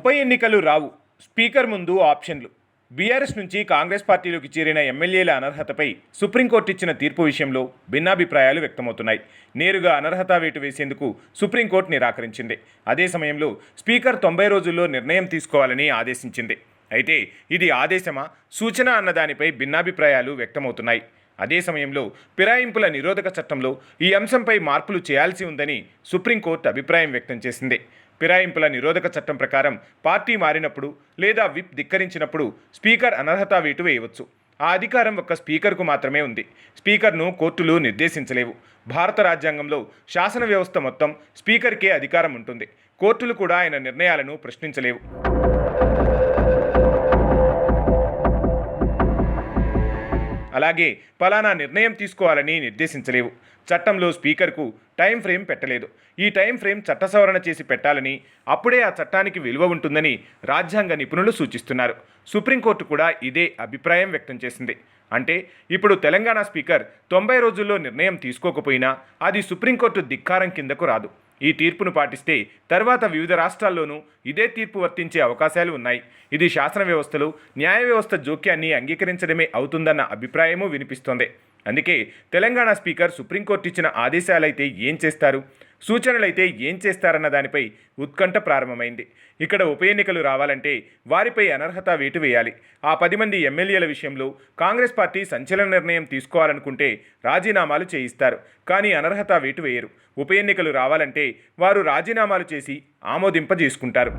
ఉప ఎన్నికలు రావు. స్పీకర్ ముందు ఆప్షన్లు. బీఆర్ఎస్ నుంచి కాంగ్రెస్ పార్టీలోకి చేరిన ఎమ్మెల్యేల అనర్హతపై సుప్రీంకోర్టు ఇచ్చిన తీర్పు విషయంలో భిన్నాభిప్రాయాలు వ్యక్తమవుతున్నాయి. నేరుగా అనర్హత వేటు వేసేందుకు సుప్రీంకోర్టు నిరాకరించింది. అదే సమయంలో స్పీకర్ తొంభై రోజుల్లో నిర్ణయం తీసుకోవాలని ఆదేశించింది. అయితే ఇది ఆదేశమా? సూచన అన్న దానిపై భిన్నాభిప్రాయాలు వ్యక్తమవుతున్నాయి. అదే సమయంలో ఫిరాయింపుల నిరోధక చట్టంలో ఈ అంశంపై మార్పులు చేయాల్సి ఉందని సుప్రీంకోర్టు అభిప్రాయం వ్యక్తం చేసింది. ఫిరాయింపుల నిరోధక చట్టం ప్రకారం పార్టీ మారినప్పుడు లేదా విప్ ధిక్కరించినప్పుడు స్పీకర్ అనర్హత వేటు వేయవచ్చు. ఆ అధికారం ఒక్క స్పీకర్కు మాత్రమే ఉంది. స్పీకర్ను కోర్టులు నిర్దేశించలేవు. భారత రాజ్యాంగంలో శాసన వ్యవస్థ మొత్తం స్పీకర్కే అధికారం ఉంటుంది. కోర్టులు కూడా ఆయన నిర్ణయాలను ప్రశ్నించలేవు. అలాగే ఫలానా నిర్ణయం తీసుకోవాలని నిర్దేశించలేవు. చట్టంలో స్పీకర్కు టైం ఫ్రేమ్ పెట్టలేదు. ఈ టైం ఫ్రేమ్ చట్ట సవరణ చేసి పెట్టాలని అప్పుడే ఆ చట్టానికి విలువ ఉంటుందని రాజ్యాంగ నిపుణులు సూచిస్తున్నారు. సుప్రీంకోర్టు కూడా ఇదే అభిప్రాయం వ్యక్తం చేసింది. అంటే ఇప్పుడు తెలంగాణ స్పీకర్ తొంభై రోజుల్లో నిర్ణయం తీసుకోకపోయినా అది సుప్రీంకోర్టు ధిక్కారం కిందకు రాదు. ఈ తీర్పును పాటిస్తే తర్వాత వివిధ రాష్ట్రాల్లోనూ ఇదే తీర్పు వర్తించే అవకాశాలు ఉన్నాయి. ఇది శాసన వ్యవస్థలో న్యాయ వ్యవస్థ జోక్యాన్ని అంగీకరించడమే అవుతుందన్న అభిప్రాయమూ వినిపిస్తోంది. అందుకే తెలంగాణ స్పీకర్ సుప్రీంకోర్టు ఇచ్చిన ఆదేశాలైతే ఏం చేస్తారు? సూచనలైతే ఏం చేస్తారన్న దానిపై ఉత్కంఠ ప్రారంభమైంది. ఇక్కడ ఉప ఎన్నికలు రావాలంటే వారిపై అనర్హత వేటు వేయాలి. ఆ పది మంది ఎమ్మెల్యేల విషయంలో కాంగ్రెస్ పార్టీ సంచలన నిర్ణయం తీసుకోవాలనుకుంటే రాజీనామాలు చేయిస్తారు. కానీ అనర్హత వేటు వేయరు. ఉప ఎన్నికలు రావాలంటే వారు రాజీనామాలు చేసి ఆమోదింపజేసుకుంటారు.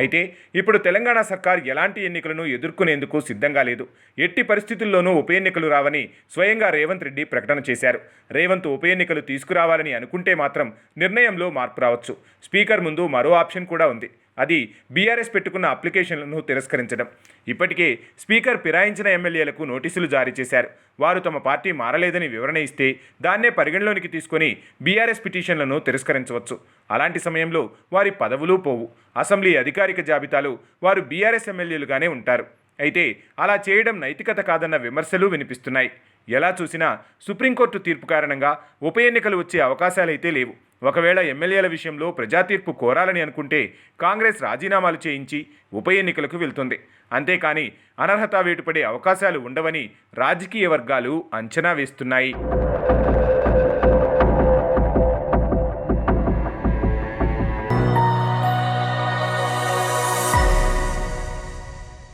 అయితే ఇప్పుడు తెలంగాణ సర్కార్ ఎలాంటి ఎన్నికలను ఎదుర్కొనేందుకు సిద్ధంగా లేదు. ఎట్టి పరిస్థితుల్లోనూ ఉప ఎన్నికలు రావని స్వయంగా రేవంత్ రెడ్డి ప్రకటన చేశారు. రేవంత్ ఉప ఎన్నికలు తీసుకురావాలని అనుకుంటే మాత్రం నిర్ణయంలో మార్పు రావచ్చు. స్పీకర్ ముందు మరో ఆప్షన్ కూడా ఉంది. అది బీఆర్ఎస్ పెట్టుకున్న అప్లికేషన్లను తిరస్కరించడం. ఇప్పటికే స్పీకర్ ఫిరాయించిన ఎమ్మెల్యేలకు నోటీసులు జారీ చేశారు. వారు తమ పార్టీ మారలేదని వివరణ ఇస్తే దాన్నే పరిగణలోనికి తీసుకొని బీఆర్ఎస్ పిటిషన్లను తిరస్కరించవచ్చు. అలాంటి సమయంలో వారి పదవులు పోవు. అసెంబ్లీ అధికారిక జాబితాలో వారు బీఆర్ఎస్ ఎమ్మెల్యేలుగానే ఉంటారు. అయితే అలా చేయడం నైతికత కాదన్న విమర్శలు వినిపిస్తున్నాయి. ఎలా చూసినా సుప్రీంకోర్టు తీర్పు కారణంగా ఉప ఎన్నికలు వచ్చే అవకాశాలైతే లేవు. ఒకవేళ ఎమ్మెల్యేల విషయంలో ప్రజా తీర్పు కోరాలని అనుకుంటే కాంగ్రెస్ రాజీనామాలు చేయించి ఉప ఎన్నికలకు వెళ్తుంది. అంతేకాని అనర్హత వేటుపడే అవకాశాలు ఉండవని రాజకీయ వర్గాలు అంచనా వేస్తున్నాయి.